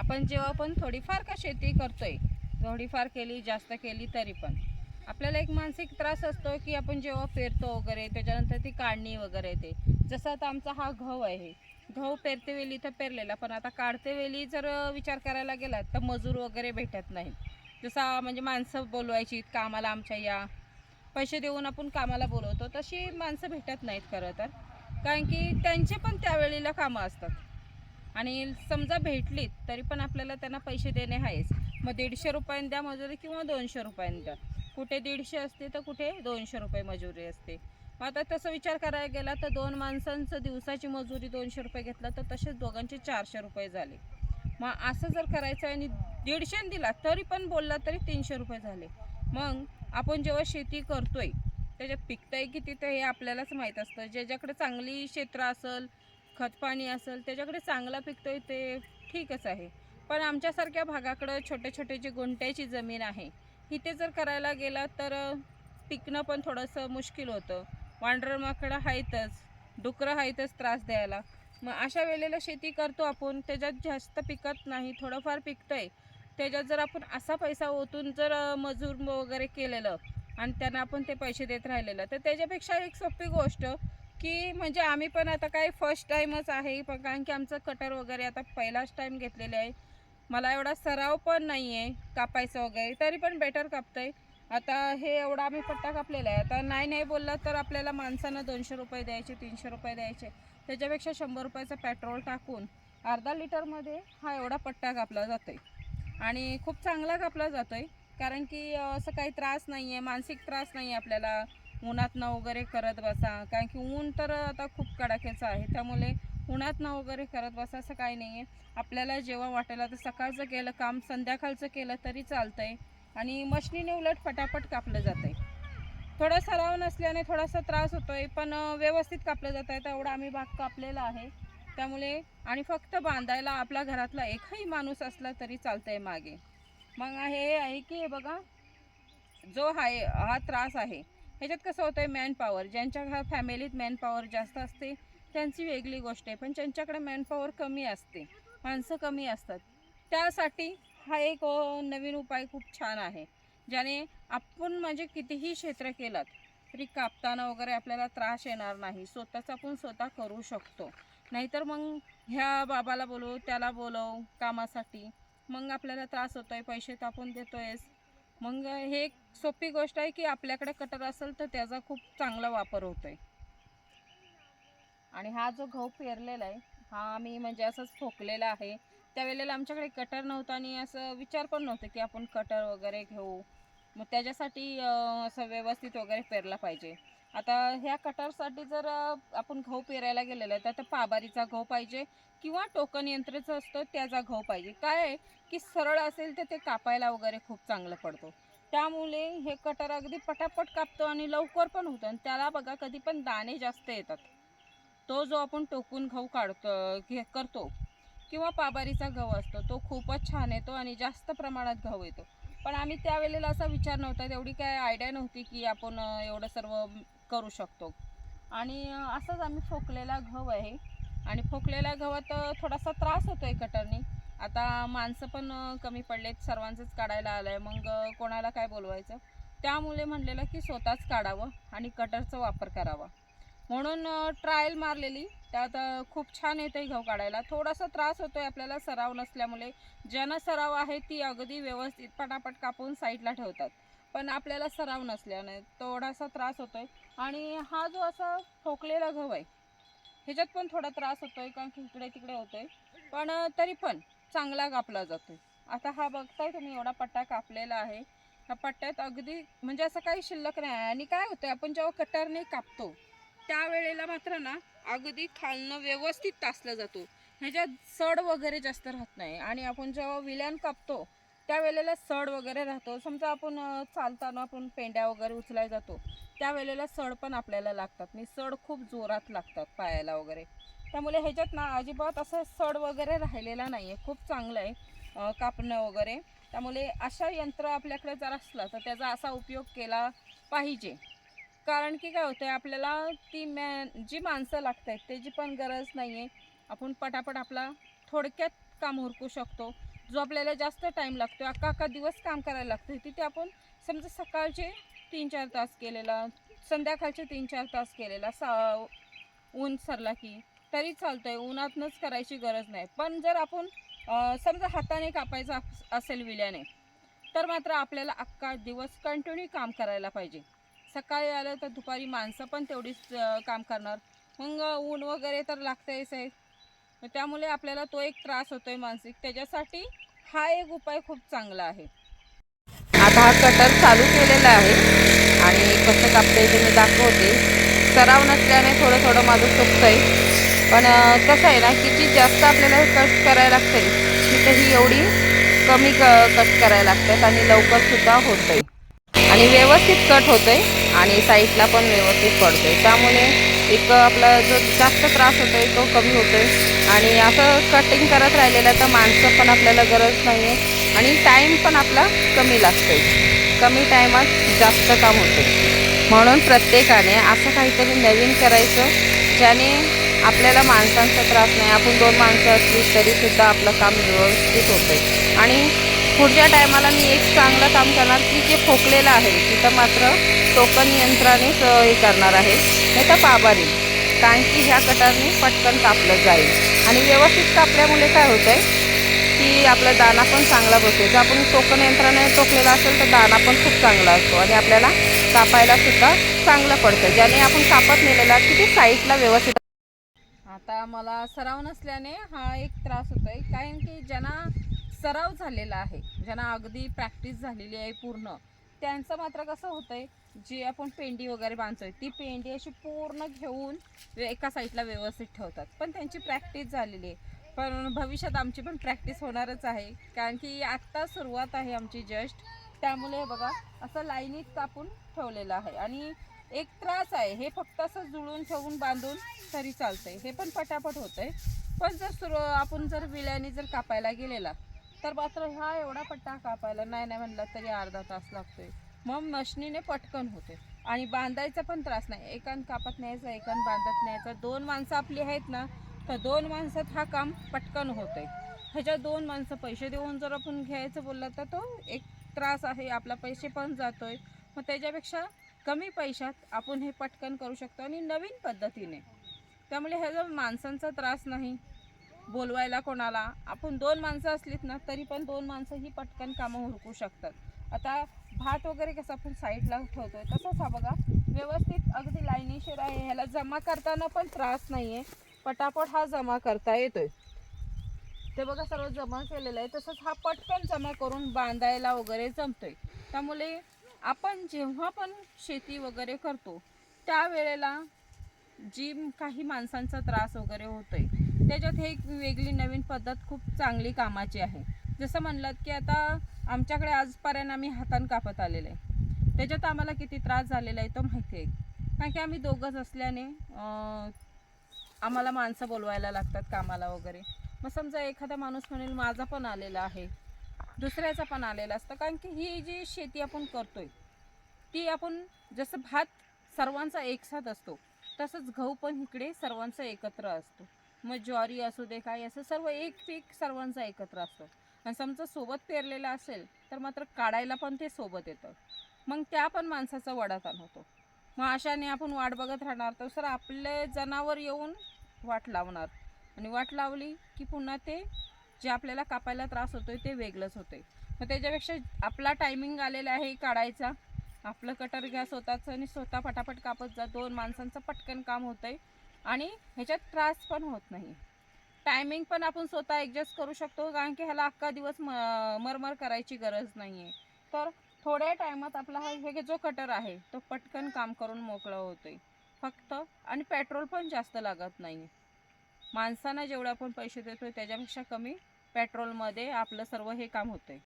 आपण जेव्हा पण थोडीफार का शेती करतोय थोडीफार केली जास्त केली तरी पण आपल्याला एक मानसिक त्रास असतो की आपण जेव्हा पेरतो वगैरे त्याच्यानंतर ती काढणी वगैरे येते जसं आता आमचा हा गहू आहे गहू पेरते वेळी तर पेरलेला पण आता काढते वेळी जर विचार करायला गेला तर मजूर वगैरे भेटत नाही. जसा म्हणजे माणसं बोलवायची कामाला आमच्या या पैसे देऊन आपण कामाला बोलवतो तशी माणसं भेटत नाहीत खरं तर. कारण की त्यांचे पण त्यावेळेला कामं असतात. आणि समजा भेटलीत तरी पण आपल्याला त्यांना पैसे देणे आहेच मग दीडशे रुपयाने द्या मजुरी किंवा दोनशे रुपयाने द्या. कुठे दीडशे असते तर कुठे दोनशे रुपये मजुरी असते. मग आता तसं विचार करायला गेला तर दोन माणसांचं दिवसाची मजुरी दोनशे रुपये घेतला तर तसेच दोघांचे चारशे रुपये झाले. मग असं जर करायचं आणि दीडशेने दिला तरी पण बोलला तरी तीनशे रुपये झाले. मग आपण जेव्हा शेती करतोय त्याच्यात पिकतंय किती तर हे आपल्यालाच माहीत असतं. ज्याच्याकडे चांगली क्षेत्र असेल खतपाणी असेल त्याच्याकडे चांगला पिकतोय ते ठीकच आहे. पण आमच्यासारख्या भागाकडं छोटे छोटे जे गुंट्याची जमीन आहे इथे जर करायला गेला तर पिकणं पण थोडंसं मुश्किल होतं. वांढर माकडं आहेतच डुकरं आहेतच त्रास द्यायला. मग अशा वेळेला शेती करतो आपण त्याच्यात जास्त पिकत नाही थोडंफार पिकतंय. त्याच्यात जर आपण असा पैसा ओतून जर मजूर वगैरे केलेलं आणि त्यांना आपण ते पैसे देत राहिलेलं तर त्याच्यापेक्षा एक सोपी गोष्ट की म्हणजे आम्ही पण आता काय फर्स्ट टाईमच आहे पण कारण की आमचं कटर वगैरे आता पहिलाच टाईम घेतलेले आहे. मला एवढा सराव पण नाही आहे कापायचं वगैरे तरी पण बेटर कापतंय. आता हे एवढा आम्ही पट्टा कापलेला आहे. आता नाही नाही बोलला तर आपल्याला माणसांना दोनशे रुपये द्यायचे तीनशे रुपये द्यायचे. त्याच्यापेक्षा शंभर रुपयाचं पेट्रोल टाकून अर्धा लिटरमध्ये हा एवढा पट्टा कापला जातोय. आणि खूप चांगला कापला जातोय. कारण की असं काही त्रास नाही आहे मानसिक त्रास नाही आहे आपल्याला. उन्हातनं वगैरे करत बसा. कारण की ऊन तर आता खूप कडाक्याचं आहे. त्यामुळे उन्हातनं वगैरे करत बसा असं काही नाही आहे आपल्याला जेव्हा वाटेल तर सकाळचं केलं काम संध्याकाळचं केलं तरी चालतं आहे आणि मशनीने उलट फटाफट कापलं जातंय. थोडा सराव नसल्याने थोडासा त्रास होतो आहे पण व्यवस्थित कापलं जात आहे तेवढा आम्ही भाग कापलेला आहे. त्यामुळे आणि फक्त बांधायला आपल्या घरातला एकही माणूस असला तरी चालतंय मागे. मग हे आहे की बघा? जो आहे हा त्रास आहे. ह्याच्यात कसं होतं आहे मॅनपॉवर ज्यांच्या घरात फॅमिलीत मॅनपॉवर जास्त असते त्यांची वेगळी गोष्ट आहे. पण ज्यांच्याकडे मॅनपॉवर कमी असते माणसं कमी असतात त्यासाठी हा एक नवीन उपाय खूप छान आहे. ज्याने आपण म्हणजे कितीही क्षेत्र केलात तरी कापताना वगैरे आपल्याला त्रास येणार नाही. स्वतःच आपण स्वतः करू शकतो. नाहीतर मग ह्या बाबाला बोलवू त्याला बोलव कामासाठी. मग आपल्याला त्रास होतो आहे पैसे तर आपण आहेस मग हे एक सोपी गोष्ट आहे की आपल्याकडे कटर असेल तर त्याचा खूप चांगला वापर होतोय. आणि हा जो गहू पेरलेला आहे हा आम्ही म्हणजे असंच ठोकलेला आहे. त्यावेळेला आमच्याकडे कटर नव्हता आणि असं विचार पण नव्हतं की आपण कटर वगैरे घेऊ. मग त्याच्यासाठी असं व्यवस्थित वगैरे पेरला पाहिजे. आता ह्या कटरसाठी जर आपण गहू पेरायला गेलेलं आहे तर आता पाबारीचा गहू पाहिजे किंवा टोकन यंत्राचं असतं त्याचा गहू पाहिजे. काय आहे की सरळ असेल तर ते कापायला वगैरे खूप चांगलं पडतो. त्यामुळे हे कटर अगदी पटापट कापतो आणि लवकर पण होतं आणि त्याला बघा कधी पण दाणे जास्त येतात. तो जो आपण टोकून गहू काढतो घे करतो किंवा पाबारीचा गहू असतो तो खूपच छान येतो आणि जास्त प्रमाणात गहू येतो. पण आम्ही त्यावेळेला असा विचार नव्हता तेवढी काय आयडिया नव्हती की आपण एवढं सर्व करू शकतो. आणि असंच आम्ही फोकलेला गहू आहे. आणि फोकलेल्या गव्हात थोडासा त्रास होतो आहे कटरनी. आता माणसं पण कमी पडलेत सर्वांचंच काढायला आलं आहे मग कोणाला काय बोलवायचं? त्यामुळे म्हणलेलं की स्वतःच काढावं आणि कटरचा वापर करावा. म्हणून ट्रायल मारलेली. त्यात खूप छान येतं आहे गहू काढायला. थोडासा त्रास होतो आहे आपल्याला सराव नसल्यामुळे. ज्यांना सराव आहे ती अगदी व्यवस्थित पटापट कापून साईडला ठेवतात. पण आपल्याला सराव नसल्याने थोडासा त्रास होतो आहे आणि हा जो असा ठोकलेला गहू आहे ह्याच्यात पण थोडा त्रास होतोय कारण की इकडे तिकडे होतोय. पण तरी पण चांगला कापला जातोय. आता हा बघताय तुम्ही एवढा पट्टा कापलेला आहे. ह्या पट्ट्यात अगदी म्हणजे असं काही शिल्लक नाही आहे. आणि काय होतंय आपण जेव्हा कटरने कापतो त्यावेळेला मात्र ना अगदी खालनं व्यवस्थित तासलं जातो. ह्याच्यात सड वगैरे जास्त राहत नाही. आणि आपण जेव्हा विल्यान कापतो त्यावेळेला सड वगैरे राहतो. समजा आपण चालताना आपण पेंड्या वगैरे उचलाय जातो त्यावेळेला सड पण आपल्याला लागतात. आणि सड खूप जोरात लागतात पायाला वगैरे. त्यामुळे ह्याच्यात ना अजिबात असं सड वगैरे राहिलेला नाही आहे खूप चांगलं आहे कापणं वगैरे. त्यामुळे अशा यंत्र आपल्याकडे जर असलं तर त्याचा असा उपयोग केला पाहिजे. कारण की काय होतं आपल्याला ती मॅ जी माणसं लागत आहेत त्याची पण गरज नाही आहे आपण पटापट आपला थोडक्यात काम उरकू शकतो. जो आपल्याला जास्त टाईम लागतो अख्खा अख्खा दिवस काम करायला लागतं तिथे आपण समजा सकाळचे तीन चार तास केलेला संध्याकाळचे तीन चार तास केलेला सा ऊन सरला की तरी चालतंय. उन्हातनंच करायची गरज नाही. पण जर आपण समजा हाताने कापायचं असेल विल्याने तर मात्र आपल्याला अख्खा दिवस कंटिन्यू काम करायला पाहिजे. सकाळी आलं तर दुपारी माणसं पण तेवढीच काम करणार. मग ऊन वगैरे तर लागतंयच आहे. मग त्यामुळे आपल्याला तो एक त्रास होतोय मानसिक. त्याच्यासाठी हा एक उपाय खूप चांगला आहे. आता हा कटर चालू केलेला आहे. आणि कसं कापता ते मी दाखवते. सराव नसल्याने थोडं थोडं माझं चुकतंय. पण कसं आहे ना की जी जास्त आपल्याला कट करायला लागते तिथं ही एवढी कमी क कट करायला लागतात आणि लवकर सुद्धा आहे आणि व्यवस्थित कट होतंय आणि साईडला पण व्यवस्थित पडतो आहे त्यामुळे एक आपला जो जास्त त्रास होतो आहे तो कमी होतो आहे आणि असं कटिंग करत राहिलेलं तर माणसं पण आपल्याला गरज नाही आहे आणि टाईम पण आपला कमी लागतो आहे कमी टायमात जास्त काम होतं. म्हणून प्रत्येकाने असं काहीतरी नवीन करायचं ज्याने आपल्याला माणसांचा त्रास नाही आपण दोन माणसं असली तरीसुद्धा आपलं काम व्यवस्थित होते. आणि पुढच्या टायमाला मी एक चांगलं काम करणार की जे फोकलेलं आहे तिथं मात्र टोकन यंत्रानेच हे करणार आहे. नाही तर पाबारी कारण की ह्या कटारने पटकन कापलं जाईल. आणि व्यवस्थित कापल्यामुळे काय होतं आहे की आपला दाना पण चांगला बसतो. जर आपण टोकन यंत्राने टोकलेला असेल तर दाना पण खूप चांगला असतो आणि आपल्याला कापायला सुद्धा चांगलं पडतं. ज्याने आपण कापत नेलेला की ते साईडला व्यवस्थित आता मला सराव नसल्याने हा एक त्रास होतोय. कारण की ज्यांना सराव झालेला आहे ज्यांना अगदी प्रॅक्टिस झालेली आहे पूर्ण त्यांचं मात्र कसं होतंय जी आपण पेंडी वगैरे बांधतोय ती पेंडी अशी पूर्ण घेऊन एका साईडला व्यवस्थित ठेवतात. पण त्यांची प्रॅक्टिस झालेली आहे. पण भविष्यात आमची पण प्रॅक्टिस होणारच आहे. कारण की आत्ता सुरुवात आहे आमची जस्ट. त्यामुळे बघा असं लाईनीत कापून ठेवलेलं आहे. आणि एक त्रास आहे हे फक्त असं जुळून ठेवून बांधून तरी चालतंय. हे पण पटापट होतंय. पण जर सुरू आपण जर विळ्याने जर कापायला गेलेला तर मात्र हा एवढा पट्टा कापायला नाही नाही म्हणला तरी अर्धा तास लागतोय. मग मशनीने पटकन होते आणि बांधायचा पण त्रास नाही. एकान कापत न्यायचा एकान बांधत न्यायचं. दोन माणसं आपली आहेत ना तर दोन माणसात हा काम पटकन होतंय. ह्याच्यात दोन माणसं पैसे देऊन जर आपण घ्यायचं बोललं तर तो एक त्रास आहे आपला पैसे पण जातोय. मग त्याच्यापेक्षा कमी पैशात आपण हे पटकन करू शकतो आणि नवीन पद्धतीने. त्यामुळे ह्याचा माणसांचा त्रास नाही बोलवायला कोणाला आपण दोन माणसं असलीत ना तरी पण दोन माणसं ही पटकन कामं हुरकू शकतात. आता भात वगैरे कसं आपण साईडला ठेवतो आहे तसंच हा बघा व्यवस्थित अगदी लाईनीशीर आहे ह्याला जमा करताना पण त्रास नाही आहे पटापट हा जमा करता येतोय. ते बघा सर्व जमा केलेलं आहे. तसंच हा पटकन जमा करून बांधायला वगैरे जमतोय. त्यामुळे आपण जेव्हा पण शेती वगैरे करतो त्यावेळेला जी काही माणसांचा त्रास वगैरे होतोय त्याच्यात हे एक वेगळी नवीन पद्धत खूप चांगली कामाची आहे. जसं म्हणलात की आता आमच्याकडे आजपर्यंत आम्ही हातानं कापत आलेलं आहे. त्याच्यात आम्हाला किती त्रास झालेला आहे तो माहिती आहे. कारण की आम्ही दोघंच असल्याने आम्हाला माणसं बोलवायला लागतात कामाला वगैरे. मग समजा एखादा माणूस म्हणेल माझा पण आलेला आहे. दुसऱ्याचा पण आलेला असतं. कारण की ही जी शेती आपण करतोय ती आपण जसं भात सर्वांचा एकसाथ असतो तसंच गहू पण इकडे सर्वांचा एकत्र असतो. मग ज्वारी असू दे काय असं सर्व एक पीक सर्वांचा एकत्र असतो. आणि समजा सोबत पेरलेलं असेल तर मात्र काढायला पण ते सोबत येतं. मग त्या पण माणसाचा वडाताण होतो. मग अशाने आपण वाट बघत राहणार. तर सर आपले जनावर येऊन वाट लावणार. आणि वाट लावली की पुन्हा ते जे आपल्याला कापायला त्रास होतोय ते वेगळंच होतंय. मग त्याच्यापेक्षा आपला टायमिंग आलेला आहे काढायचा. आपलं कटर घ्या स्वतःचं आणि स्वतः पटापट कापत जा. दोन माणसांचं पटकन काम होतंय. आणि ह्याच्यात त्रास पण होत नाही. टायमिंग पण आपण स्वतः ॲडजस्ट करू शकतो. कारण की ह्याला अख्खा दिवस म मरमर करायची गरज नाही आहे तर थोड्या टायमात आपला हा हे जो कटर आहे तो पटकन काम करून मोकळा होतोय. फक्त आणि पेट्रोल पण जास्त लागत नाही माणसांना जेवढे आपण पैसे देतोय त्याच्यापेक्षा कमी पेट्रोलमध्ये आपलं सर्व हे काम होतंय.